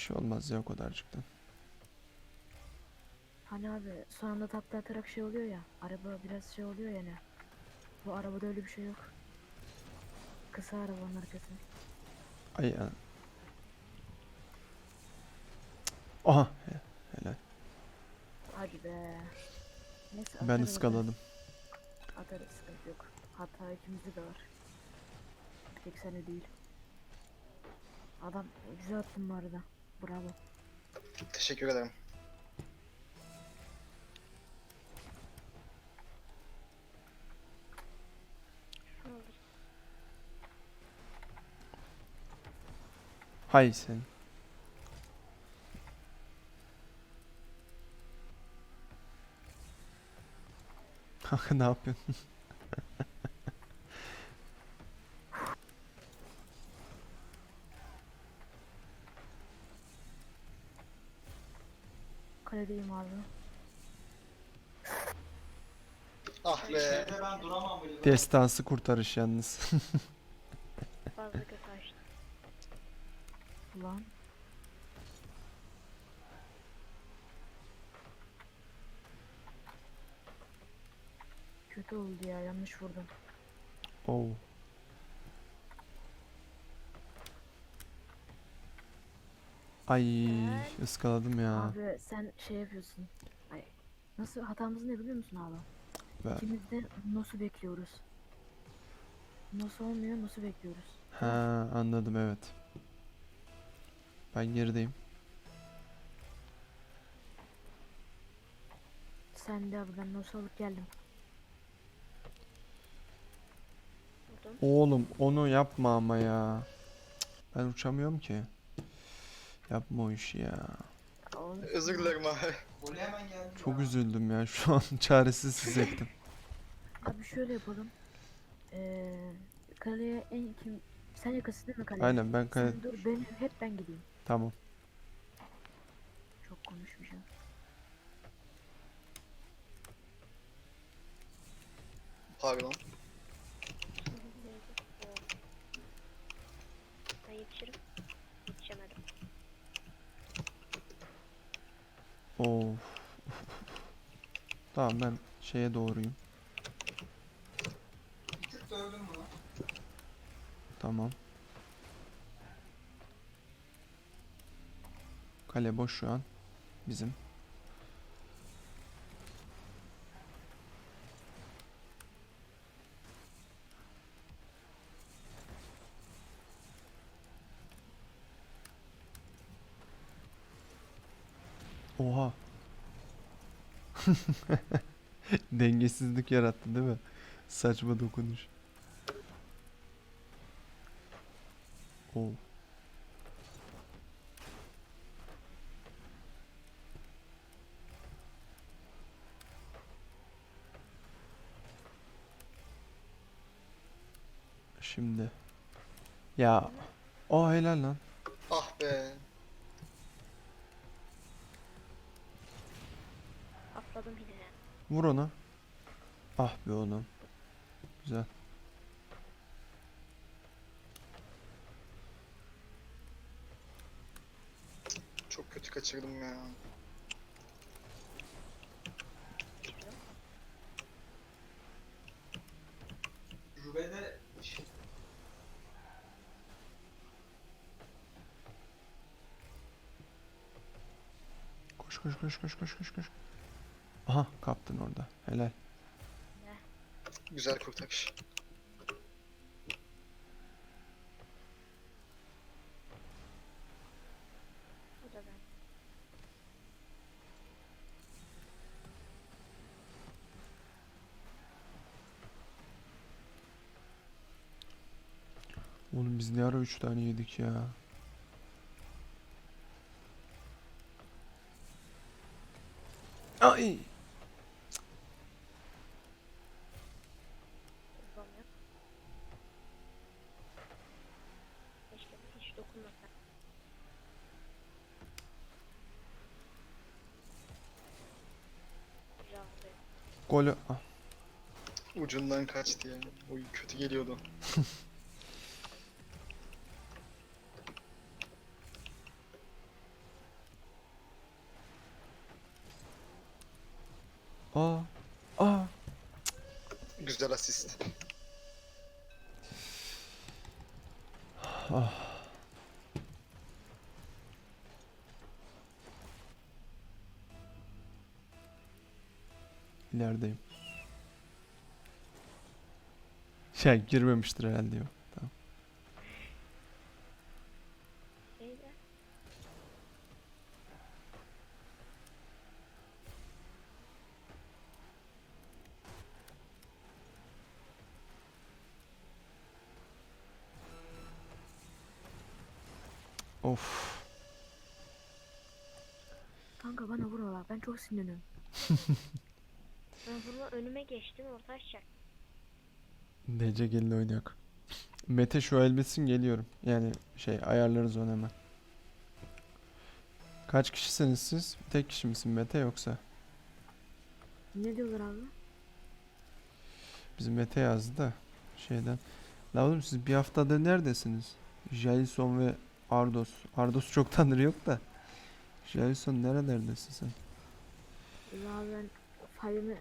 şey olmaz ya o kadarcıktan. Hani abi son anda takla atarak şey oluyor ya. Araba biraz şey oluyor yani. Bu arabada öyle bir şey yok. Kısa arabanın arkası. Ay ya. Aha. he- Helal. Hadi be. Neyse Ben atarız, ıskaladım. Atarız. sıkıntı yok. Hatta ikimizde de var. Tek sene değil. Adam güzel attın bu arada. Bravo. Teşekkür ederim. Hay sen. Kanka ne yapıyorsun? Kaledeyim abi. Ah be. Ben duramam. Destansı kurtarış yalnız. Fazla kötü açtım. Ulan. Kötü oldu ya yanlış vurdum. Oo. Ay ıskaladım ya. Abi sen şey yapıyorsun. Ay, nasıl hatamız ne biliyor musun abi? Ben- İkimiz de Nos'u bekliyoruz. Nos olmuyor, Nos'u bekliyoruz. Ha anladım evet. Ben gerideyim. Sen de abi ben Nos'u alıp geldim. Oğlum onu yapma ama ya. Ben uçamıyorum ki. Yapma o işi ya. Özür dilerim abi. Çok üzüldüm ya. Şu an çaresiz hissettim. Abi şöyle yapalım. Ee, kaleye en kim... Sen yakasın değil mi kaleye? Aynen ben kale... Sen dur ben hep ben gideyim. Tamam. Çok konuşmayacağım. Pardon. Ben yetişirim. Yetişemedim. Of. Tamam ben şeye doğruyum. Tamam. Kale boş şu an. Bizim. Oha. Dengesizlik yarattı değil mi? Saçma dokunuş. Oo. Şimdi. Ya. O helal lan. Ah be. Atladım yine. Vur onu. Ah be oğlum. Güzel. Çok kötü kaçırdım ya. Rübede Koş koş koş koş koş koş koş. Aha kaptın orada. Helal. Güzel kurtarış. Bu da ben. Oğlum biz ne ara 3 tane yedik ya. Ay. golü... Ah. Ucundan kaçtı yani. Oy kötü geliyordu. Aa. Aa. Güzel asist. Ah. İlerideyim. Şey girmemiştir herhalde yok. Tamam. Of. Kanka bana vurma ben çok sinirleniyorum. Ben bunu önüme geçtim orta açacak. DC gelin oynayak. Mete şu elbetsin geliyorum. Yani şey ayarlarız onu hemen. Kaç kişisiniz siz? Tek kişi misin Mete yoksa? Ne diyorlar abi? Bizim Mete yazdı da şeyden. La oğlum siz bir haftada neredesiniz? Jailson ve Ardos. Ardos çoktandır yok da. Jailson nerelerdesin sen? Ya ben file'ımı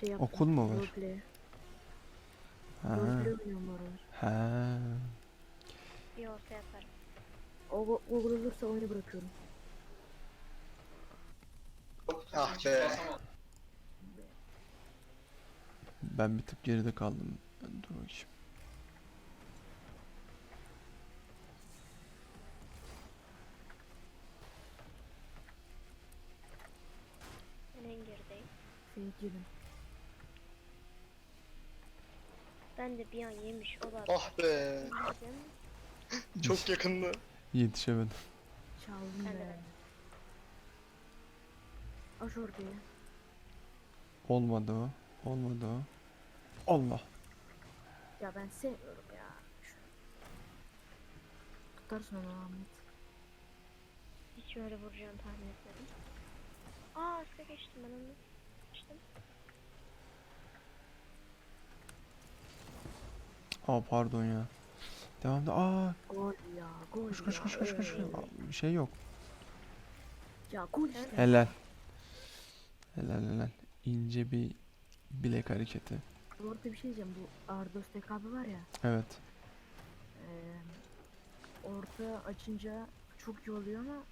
şey yaptım. Okul mu var? Roleplay. Ha. Roleplay oynuyorum bu aralar. Ha. Bir orta yaparım. O Google olursa oyunu bırakıyorum. Ah be. Ben bir tık geride kaldım. Dur bakayım. Ben en gerideyim. Sevgilim. Ben de bir an yemiş o da. Ah be. Çok yakındı. Yetişemedim. Çaldım Ben de be. Aç ortaya. Olmadı o. Olmadı o. Allah. Ya ben sevmiyorum ya. Şu- Tutarsın onu Ahmet. Hiç öyle vuracağını tahmin etmedim. Aa üstte geçtim ben onu. Geçtim. Aa pardon ya. Devamda aa Gol ya. Gol koş koş koş koş koş. Bir şey yok. Ya gol işte. Helal. Helal helal. İnce bir bilek hareketi. Bu arada bir şey diyeceğim. Bu Ardos TKB var ya. Evet. eee orta açınca çok iyi oluyor ama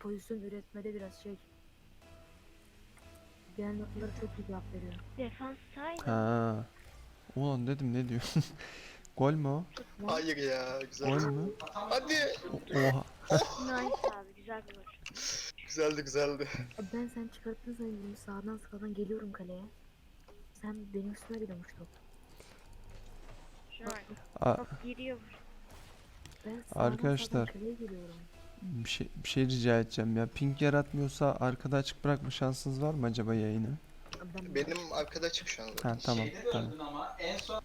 pozisyon üretmede biraz şey. Genel noktaları çok iyi cevap veriyor. Defans saydı. Ha. Ulan dedim ne diyor? Gol mü o? Hayır ya. Güzel. Gol mü? Hadi. O- Oha. Nice abi güzel bir gol. Güzeldi güzeldi. Abi Ben sen çıkarttın zannediyorum sağdan sağdan geliyorum kaleye. Sen benim üstüme gidiyormuş top. Şuna bak. Aa, Top giriyor. Ben sağdan Arkadaşlar. sağdan kaleye geliyorum. bir şey bir şey rica edeceğim ya. Ping yaratmıyorsa arkada açık bırakma şansınız var mı acaba yayını? Benim arkada açık şu an zaten. Ha tamam tamam. ama en son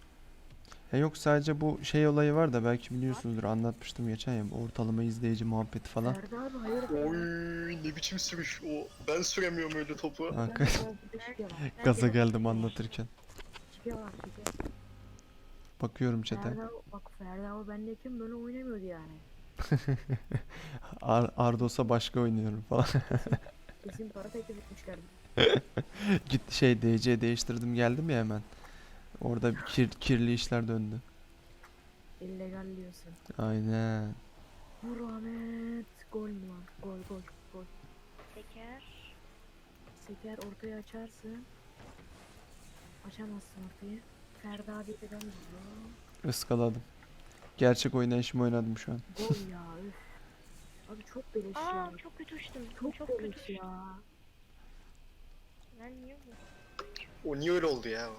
Ya yok sadece bu şey olayı var da belki biliyorsunuzdur anlatmıştım geçen ya bu ortalama izleyici muhabbeti falan. Abi hayır. Oy ne biçim sürüş o. Ben süremiyorum öyle topu. Ben gaza geldim anlatırken. Bakıyorum çete. Ferdi abi bak Ferdi abi bendeyken böyle oynamıyordu yani. Ar Ardos'a başka oynuyorum falan. Kesin para teklif etmişlerdi. Gitti şey DC değiştirdim geldim ya hemen. Orada bir kir- kirli işler döndü. İllegal diyorsun. Aynen. Vur Ahmet. Gol mü lan? Gol gol gol. Teker. Seker ortaya açarsın. Açamazsın ortayı. Ferdi abi de ben vuruyor. Iskaladım. Gerçek oynayışımı oynadım şu an. Gol ya üf. Abi çok beleş ya. Aa çok kötü uçtum. Çok, Çok, beleş kötü ya. Ben niye bu? O niye öyle oldu ya?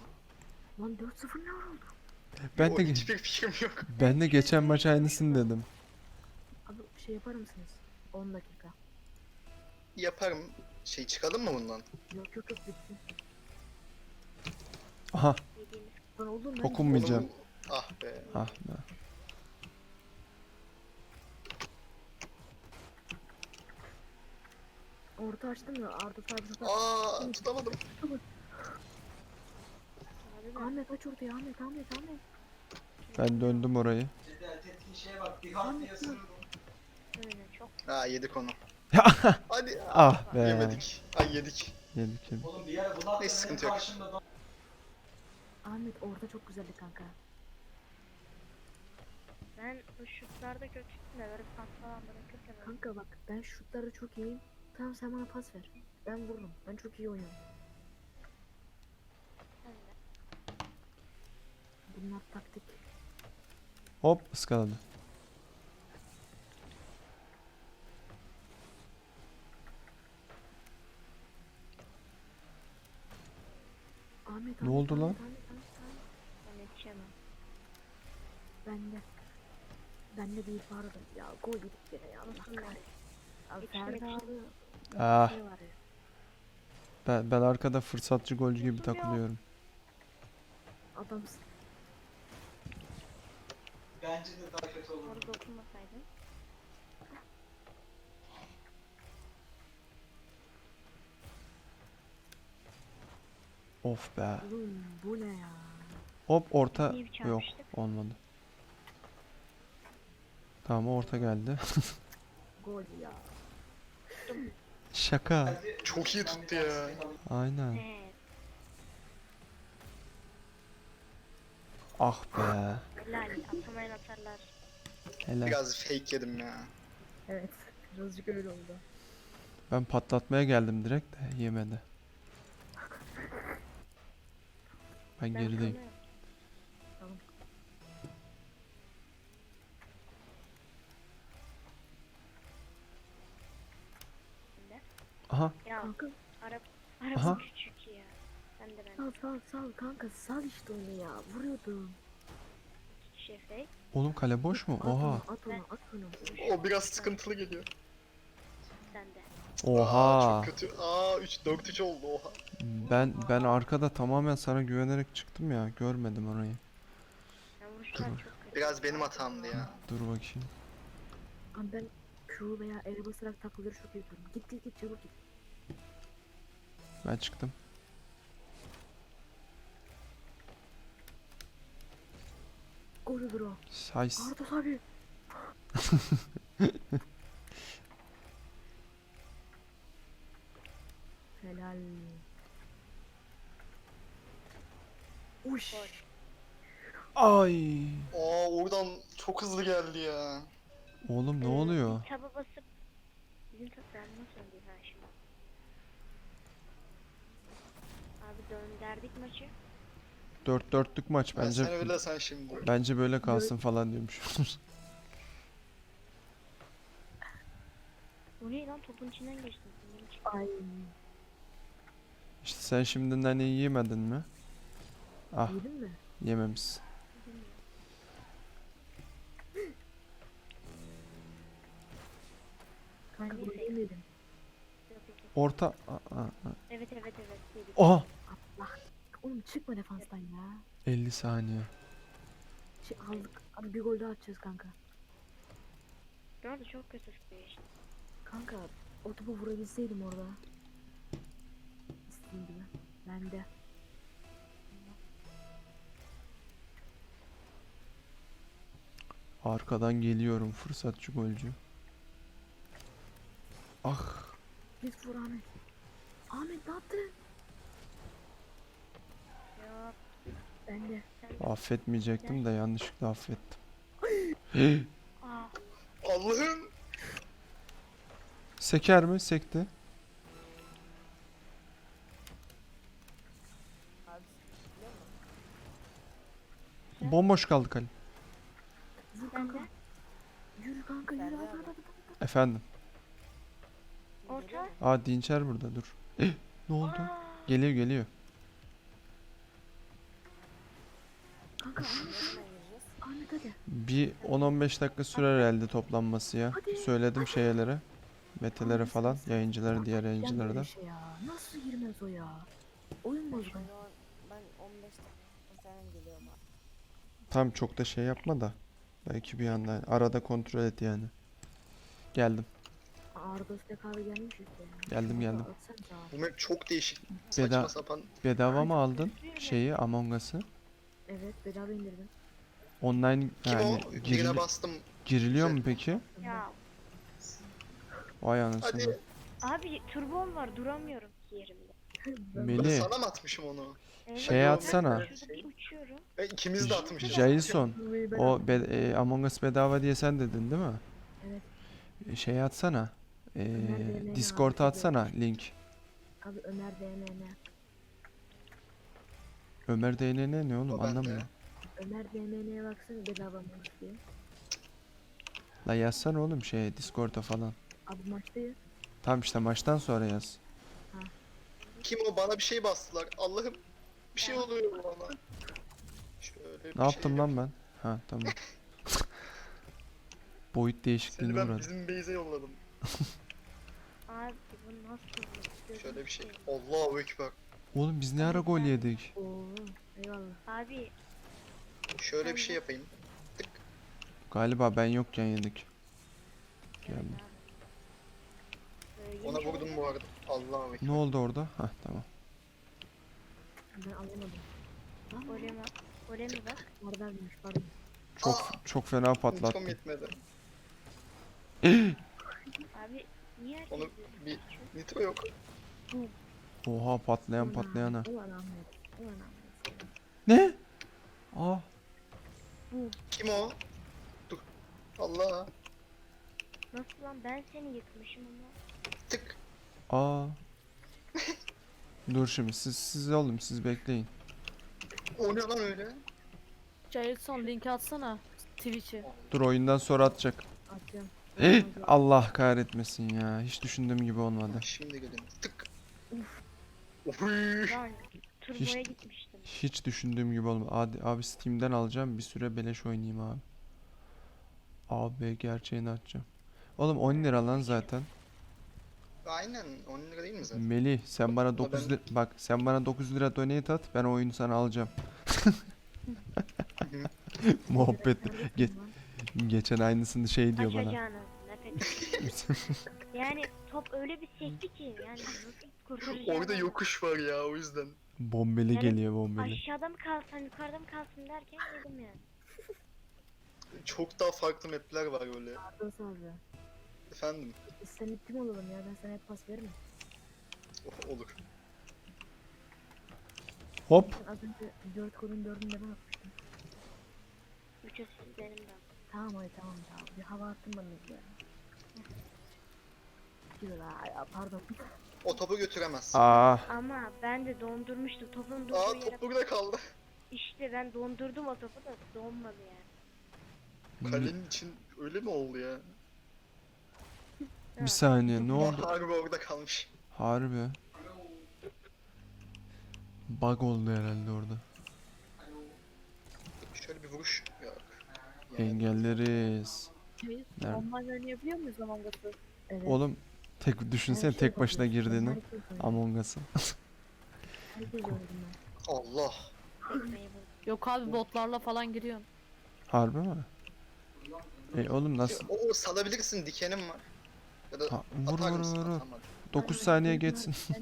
Lan 4-0 ne oldu? Ben o de hiçbir fikrim yok. ben de geçen maç aynısını dedim. Abi şey yapar mısınız? 10 dakika. Yaparım. Şey çıkalım mı bundan? Yok yok yok bitti. Aha Lan oğlum ben dokunmayacağım. Onun- Ah be. Ah be. Orta açtım ya Arda tutar. Aa tutamadım. Ahmet aç ortaya Ahmet Ahmet Ahmet. Ben döndüm orayı. Aynen çok. Ha yedik onu. Hadi. ah be. Yemedik. Ay yedik. Yedik yedik. Neyse, sıkıntı yok. Ahmet orada çok güzeldi kanka. Ben bu şutlarda kötüydüm de böyle pas falan bırakırken öyle. Kanka bak ben şutlarda çok iyiyim. Tamam sen bana pas ver. Ben vururum. Ben çok iyi oynuyorum. Bunlar taktik. Hop ıskaladı. Ahmet Ne oldu lan? Ben yetişemem. Bende. Bende değil pardon. Ya gol gene ya. Allah kahretsin. Abi. Ah Şey var ya. ben, ben arkada fırsatçı golcü gibi takılıyorum. Adamsın. bence de daha kötü olurdu. Orada dokunmasaydın. Of be. Oğlum bu ne ya? Hop orta İyi bir yok çarpıştık. olmadı. Tamam orta geldi. Gol ya. Şaka. Çok iyi tuttu ya. Aynen. Ah be. Helal. Atamayan atarlar. Helal. Biraz fake yedim ya. Evet. Birazcık öyle oldu. Ben patlatmaya geldim direkt de yemedi. Ben Ben gerideyim. kanıyorum. Aha Ya Kanka araba, araba Aha. küçük ya. Ben de ben. sal sal sal kanka sal işte onu ya. Vuruyordum. İki fake. oğlum kale boş mu? At Oha. onu at onu at onu. O biraz sıkıntılı geliyor. Sen de. Aa, Oha. çok kötü. Aa 3 4 3 oldu oha. Ben ben arkada tamamen sana güvenerek çıktım ya. Görmedim orayı. Vuruşlar Dur. çok kötü. Biraz benim hatamdı ya. Dur bakayım. Abi ben Q veya el basarak takılır çok yapıyorum. Git git git çabuk git. Ben çıktım. Golüdür o. Size. Arda abi. Helal. Uş. Gol. Ay. Aa oradan çok hızlı geldi ya. Oğlum ne Ee, oluyor? bir Taba basıp bizim top ben nasıl öndeyim dönderdik maçı. Dört dörtlük maç Ben bence. sen öyle sen şimdi. Bence böyle kalsın falan diyormuş. O ne lan topun içinden. Benim çıktı. Ay. işte sen şimdi naneyi yemedin mi? Ah Yedin mi? yememişsin. Kanka yemedim. Yok, yok, yok. Orta. Aa, aa, aa. Evet evet evet. Yedik. Aha. Oğlum çıkma defanstan ya. 50 saniye. Şey aldık. Abi bir gol daha atacağız kanka. Bu arada çok kötü sıkıyor işte. Kanka o topu vurabilseydim orada. İstediğim gibi. Ben de. Arkadan geliyorum fırsatçı golcü. Ah. Git vur Ahmet. Ahmet ne yaptın? Ben de. Affetmeyecektim de yanlışlıkla affettim. Allah'ım. Seker mi? Sekti. Bomboş kaldı kale. Vur ben kanka. de. Yürü kanka yürü hadi hadi hadi. hadi. Efendim. Orta. Aa Dinçer burada dur. Eh, ne oldu? Geliyor geliyor. Kanka Ahmet. Ahmet hadi. Bir 10-15 dakika sürer herhalde toplanması ya. Hadi. Söyledim şeylere. Metelere falan. Yayıncıları, diğer yayıncılara da. Şey ya. Nasıl girmez o ya? Oyun bozgun. Ben 15 dakika falan geliyorum abi. Tam çok da şey yapma da. Belki bir yandan arada kontrol et yani. Geldim. Arda SKV gelmiş işte. Geldim, geldim. Bu map çok değişik. Saçma Beda- sapan. Bedava mı aldın şeyi Among Us'ı? Evet bedava indirdim. Online Kim yani o? girili- Birine bastım. giriliyor mu peki? ya Vay anasını. Hadi. abi turbom var duramıyorum ki yerimde. Ben Melih. sana mı atmışım onu? Evet, Şeye ben atsana. Şurada bir uçuyorum. E, ikimiz de atmışız. Jason. Burayı ben O be, e, Among Us bedava diye sen dedin değil mi? Evet. E, Şey atsana. E, Discord'a atsana link. Abi Ömer DNN. Ömer DNN ne oğlum anlamıyorum. Ömer DNN'ye baksana bedava mı diye. La yazsana oğlum şey Discord'a falan. Abi maçtayız. Tamam işte maçtan sonra yaz. Kim o? Bana bir şey bastılar. Allah'ım. Bir şey oluyor bana. Şöyle bir Ne yaptım şey lan ben? Ha tamam. Boyut Seni değişikliğine ben uğradım. bizim base'e yolladım. Abi bu nasıl bir Şöyle bir şey. Allahu Ekber. Oğlum biz ne ara gol yedik? Oo, eyvallah. Abi Şöyle bir şey yapayım. Galiba ben yokken yedik. Geldim. e, Ona vurdum bu arada. Ekber. Ne oldu orada? Ha tamam. Ben anlamadım. Golem bak. Golem mi bak? Neredeymiş pardon. Çok çok fena patlattım. yetmedi. Abi niye herkes Onu bir-? Nitro yok. Oha patlayan patlayana. Ulan Ahmet. Ulan Ahmet. Ne? Aa Kim o? Dur. Allah. Nasıl lan ben seni yıkmışım ama. Tık. aa. Dur şimdi siz siz oğlum siz bekleyin. O ne lan öyle? Jailson linki atsana Twitch'e. Dur oyundan sonra atacak. Atacağım. Eh, Allah kahretmesin ya. Hiç düşündüğüm gibi olmadı. Şimdi gelin. Tık. Oy. Turboya gitmiştim. Hiç düşündüğüm gibi olmadı. Abi, abi Steam'den alacağım. Bir süre beleş oynayayım abi. Abi gerçeğini açacağım. Oğlum 10 lira lan zaten. Aynen 10 lira değil mi zaten? Melih sen bana 9 ben- lira bak sen bana 9 lira donate at ben oyunu sana alacağım. Muhabbet Ge- geçen aynısını şey diyor bana. Açacağını yani top öyle bir sekti ki yani nasıl kurtaracağım? Orada yokuş var ya o yüzden. Bombeli Yani geliyor bombeli. Aşağıda mı kalsam yukarıda mı kalsam derken yedim yani. Çok daha farklı mapler var öyle. Nasıl abi? Efendim. Biz seninle tim olalım ya ben sana hep pas veririm. Oh, olur. Hop. Az önce 4 golün 4'ünü de ben atmıştım. Üç asist benim de. Tamam hadi tamam tamam. Bir hava attın bana ya. Güzel ha ya pardon. O topu götüremezsin. Aa Ama ben de dondurmuştum. Topun durduğu Aa yere... top burada kaldı. İşte ben dondurdum o topu da donmadı yani. Kalenin için öyle mi oldu ya? bir saniye ne oldu? harbi orada kalmış. Harbi. Bug oldu herhalde orada. Şöyle bir vuruş. Yani Engelleriz. Nerede? online oynayabiliyor muyuz Among Us'ı? Evet. Oğlum tek düşünsene şey tek başına girdiğini. Among ben. Allah. Yok abi botlarla falan giriyorsun. Harbi mi? E oğlum nasıl? O, o salabilirsin dikenim var. Ya da Ha, vur atar vur mısın? vur. vur. Atamadım. 9 saniye geçsin.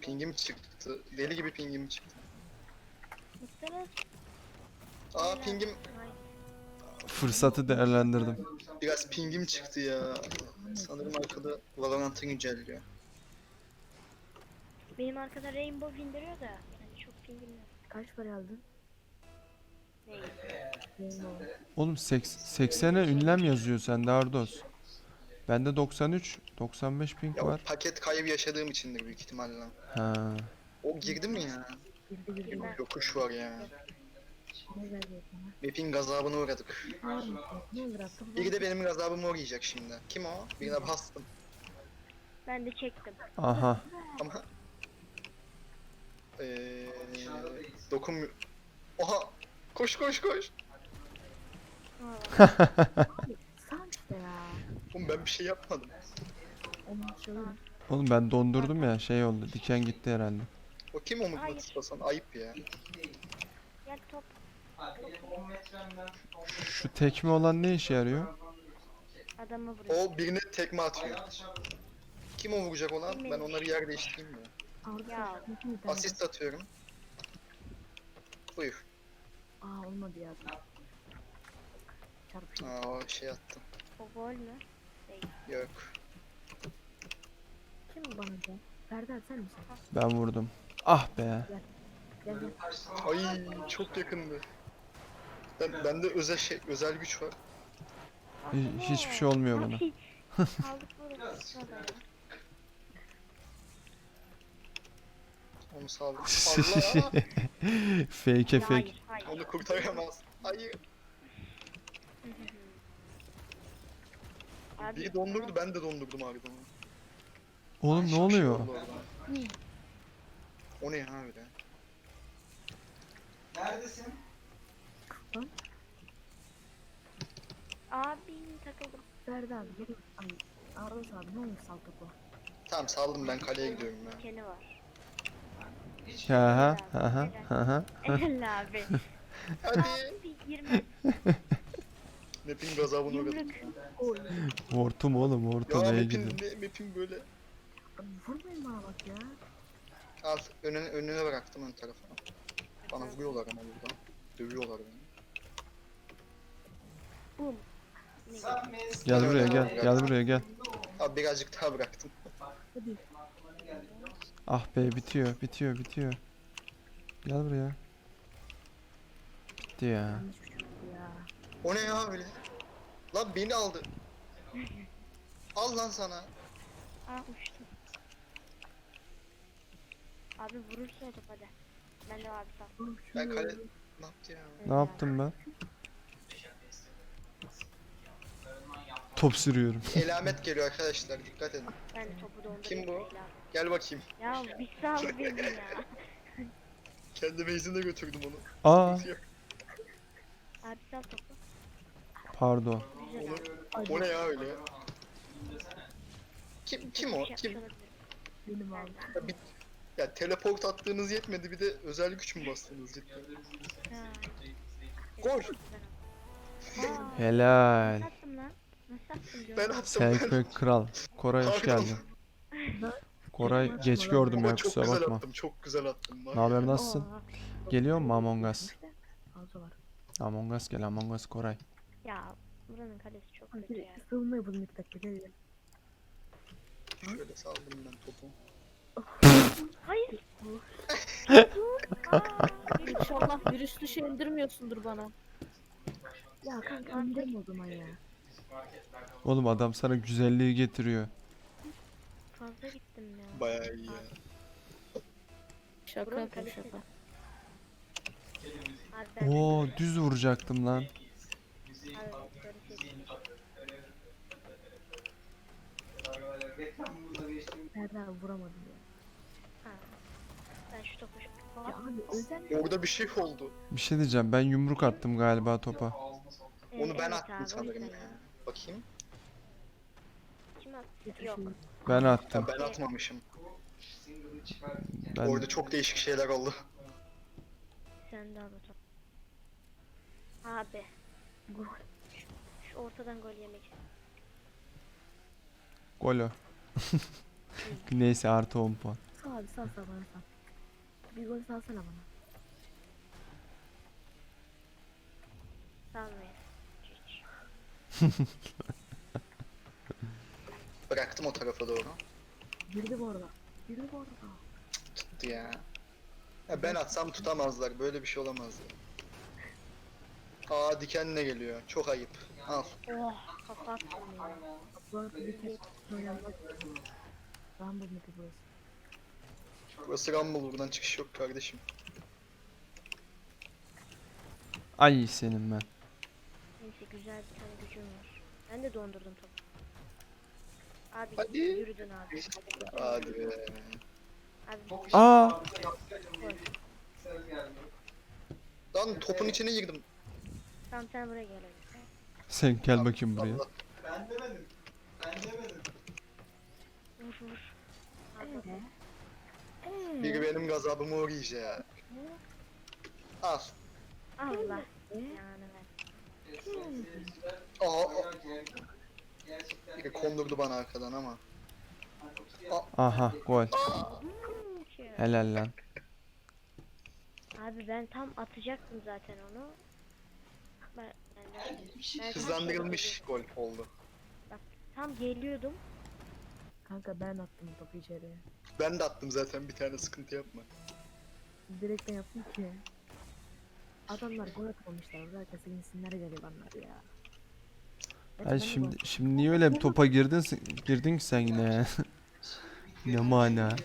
Pingim çıktı. Deli gibi pingim çıktı. Aa pingim Fırsatı değerlendirdim. Biraz pingim çıktı ya. Sanırım arkada Valorant'ı güncelliyor. Benim arkada Rainbow indiriyor da yani çok pingim yok. kaç para aldın? Rainbow. Oğlum seks- 80'e ünlem yazıyor sende Ardos. Bende 93, 95 ping Ya o var. paket kaybı yaşadığım içindir büyük ihtimalle. Ha. O girdi mi ya? Girdi girdi. Girmez. Yokuş var ya. Map'in gazabına uğradık. Biri de benim gazabımı uğrayacak şimdi. Kim o? Birine bastım. Ben de çektim. Aha. Ama... Eee... Dokum... Oha! Koş koş koş! İşte ya. Oğlum ben bir şey yapmadım. Onu. Oğlum ben dondurdum ya şey oldu. Diken gitti herhalde. O kim o mıknatıs basan? Ayıp ya. gel top. Abi 10 metremden Şu tekme olan ne işe yarıyor? Adamı vuruyor. O birine tekme atıyor. Kim o vuracak olan? Ben onları yer değiştireyim mi? Ya. Asist atıyorum. Buyur. Aa olmadı ya. Çarpışın. Aa o şey attım. O gol mü? Değil. Yok. Kim bana da? Ferdi sen misin? Ben vurdum. Ah be. Gel gel. Ay çok yakındı. Ben, bende özel şey, özel güç var. Hi- hiçbir şey olmuyor bana. Şurada. Onu sağladım. Allah! Fake'e fake. Hayır, hayır. Onu kurtaramaz. Hayır. Abi, Biri dondurdu ben de dondurdum harbiden. Oğlum ne Şık şey oluyor? oldu. O ne ya öyle? Neredesin? Abi takıldım. Ferdi abi gel. Ay Arda abi ne olmuş sal topu? Tamam saldım ben kaleye gidiyorum ya. Keni var. Ha ha ha ha ha ha. El abi. Hadi. Abi 20 Map'in gazabını uğradım. yumruk. Hortum oğlum hortum Ya neye map'in, gidiyor? ne, map'in böyle. Abi vurmayın bana bak ya. Al önüne, önüne bıraktım ön tarafına. Bana vuruyorlar ama buradan. Dövüyorlar beni. Bum. Gel buraya gel. Gel buraya gel. Abi birazcık daha bıraktım. Hadi. Ah be bitiyor bitiyor bitiyor. Gel buraya. Bitti ya. O ne ya öyle? Lan beni aldı. Al lan sana. Aa uçtum. Abi vurursun o. Ben de abi sağ. Ben ne kale... Ne yaptı ya? Ne yaptım ben? Top sürüyorum. Elamet geliyor arkadaşlar dikkat edin. Ben topu dondurayım. Kim bu? abi. Gel bakayım. Ya bir sal beni ya. Kendi base'ine götürdüm onu. Aa. Abi sal topu. pardon. Güzel abi. O ne ya öyle? Kim kim o? Şey Kim? yapsanız Benim abi. Ya, bir, ya teleport attığınız yetmedi bir de özel güç mü bastınız cidden? Ha. Gol. Aa, Helal. Ben attım ben. Kral. Koray hoş Pardon. geldin. Koray geç gördüm Ama ya çok kusura güzel bakma. attım çok güzel attım. Ne haber nasılsın? Geliyor mu Among Us? Var. Among Us gel Among Us Koray. Ya buranın kalesi çok kötü ya. savunma yapalım ilk dakika. Şöyle saldım ben topu. Hayır. İnşallah virüslü şey indirmiyorsundur bana. Ya kanka indirme o zaman ya. Oğlum adam sana güzelliği getiriyor. Fazla gittim ya. Bayağı iyi ya. Şaka Buranın yapıyorum kalesi. şaka. Abi ben Oo düz vuracaktım lan. Abi böyle şey abi vuramadım ya. Ha. Ben şu topu şu... Ya abi özel Orada bir şey oldu. Bir şey diyeceğim ben yumruk attım galiba topa. Onu ben evet attım sanırım ya. Bakayım. Kim attı? Yok. Ben attım. ben atmamışım. Ben Orada çok değişik şeyler oldu. Sen de top. Abi. Gol. Şu ortadan gol yemek istiyorum. gol o. Neyse artı 10 puan. Sağ abi sağ sağ bana sağ. Bir gol salsana bana. Salmayın. Bıraktım o tarafa doğru. Girdi bu arada. Girdi bu arada. Tuttu ya. ya ben atsam tutamazlar. Böyle bir şey olamaz ya. Aa dikenle geliyor. Çok ayıp. Al. Oh kafa attım ya. Bir. Rumble map'i burası. Burası Rumble buradan çıkış yok kardeşim. Ay senin ben. Güzel bir tane gücüm var. Ben de dondurdum topu. Abi Hadi. yürüdün abi. Hadi be. Abi Aa Lan topun içine girdim. tamam sen buraya gel hadi. sen gel bakayım buraya. Allah. Ben demedim. Ben demedim. Vur vur. Abi, Eee? Biri benim gazabımı uğrayacak. Al. Allah. Yani. Aa, aa. Biri kondurdu bana arkadan ama. Aha gol. Helal lan. Abi ben tam atacaktım zaten onu. Ben, ben ben Hızlandırılmış gol oldu. Tam geliyordum. Kanka ben attım topu içeriye. Ben de attım zaten bir tane sıkıntı yapma. Direkten yaptım ki. Adamlar gol atmamışlar. Zaten sevinsinler garibanlar ya. Ay şimdi şimdi niye öyle bir topa girdin girdin ki sen yine ne mana?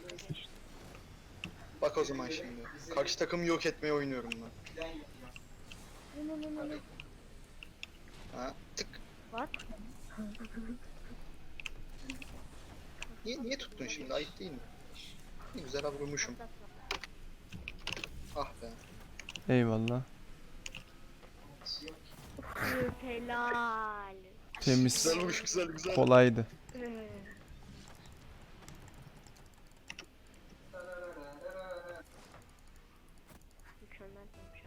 Bak o zaman şimdi. Karşı takımı yok etmeye oynuyorum ben. Plan yapıyor. Ne ne ne ne. Ha? Tık. What? Niye, niye tuttun şimdi? Ayıp değil mi? Ne güzel abi vurmuşum. Ah be. Eyvallah. Helal. Temiz. Güzel vuruş güzel güzel. Kolaydı. Mükemmel olmuş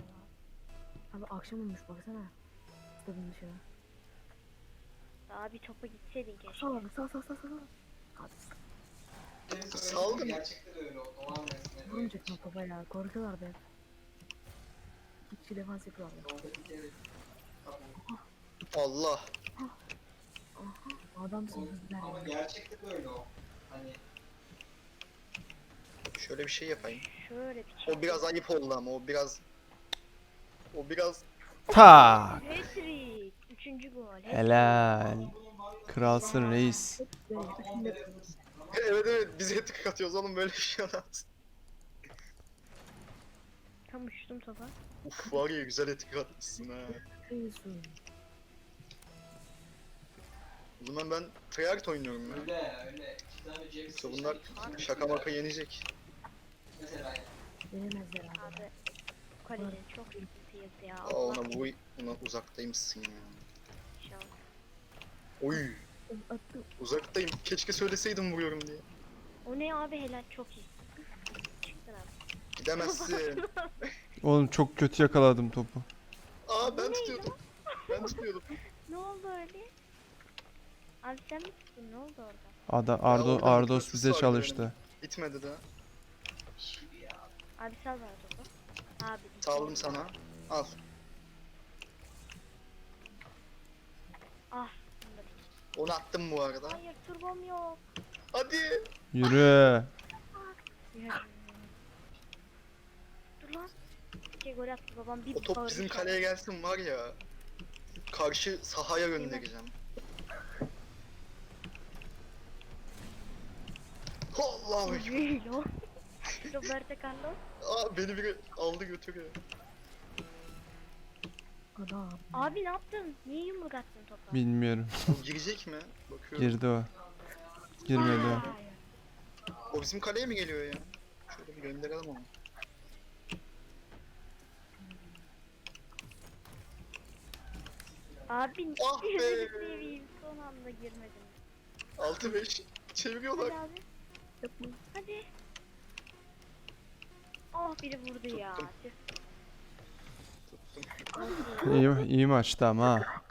ama. Abi akşam olmuş baksana. Stadın dışına. Daha bir topa gitseydin keşke. Sağ sağ sağ sağ sağ. Hadi Saldım. Gerçekte de öyle o. Doğan resmi. vurmayacak mı topa ya? Korkuyorlar be. İki defans yapıyorlar. Allah. Adamsın bizler Ama ya. gerçekte de öyle o. Hani Şöyle bir şey yapayım. Şöyle bir şey. O biraz ayıp oldu ama o biraz... O biraz... Tak. Hat-trick. Üçüncü gol. Helal. Kralsın reis. Böyle evet evet biz etki atıyoruz oğlum böyle bir şey olamaz. Tam uçtum topa. Uf var ya güzel etki atmışsın ha. O zaman ben tryhard oynuyorum ya. öyle öyle. İki tane James Yoksa bunlar şaka maka yenecek. Mesela Yenemezler abi. Abi. Kaleci çok sıkıntıyız ya. Aa Allah ona bu ona uzaktaymışsın ya. inşallah. Oy Attım. uzaktayım. Keşke söyleseydim vuruyorum diye. O ne abi helal çok iyi. Çıktın abi. Gidemezsin. Oğlum çok kötü yakaladım topu. Aa ben tutuyordum. Ben tutuyordum. Ne oldu öyle? Abi sen mi tuttun? Ne oldu orada? Ada Ardo orada Ardos bize vardı çalıştı. Bitmedi de. Abi sal bana topu. Abi. Saldım sana. Al. Ah. Onu attım bu arada. Hayır turbom yok. Hadi. Yürü. Yürü. Dur lan. Şey gol attı babam bir O top bizim kaleye gelsin var ya. Karşı sahaya göndereceğim. Allah ekber. Değil o. Roberto Carlos. Aa beni biri aldı götürüyor. Adam. Abi ne yaptın? Niye yumruk attın topa? Bilmiyorum. O girecek mi? Bakıyorum. Girdi o. Girmedi o. O bizim kaleye mi geliyor ya? Şöyle bir gönderelim onu. Abi Ah be! seveyim son anda girmedim. 6-5 çeviriyorlar. Hadi abi. Hadi. Oh biri vurdu ya. Tuttum. Tüh. İyi, iyi maçtı ama ha.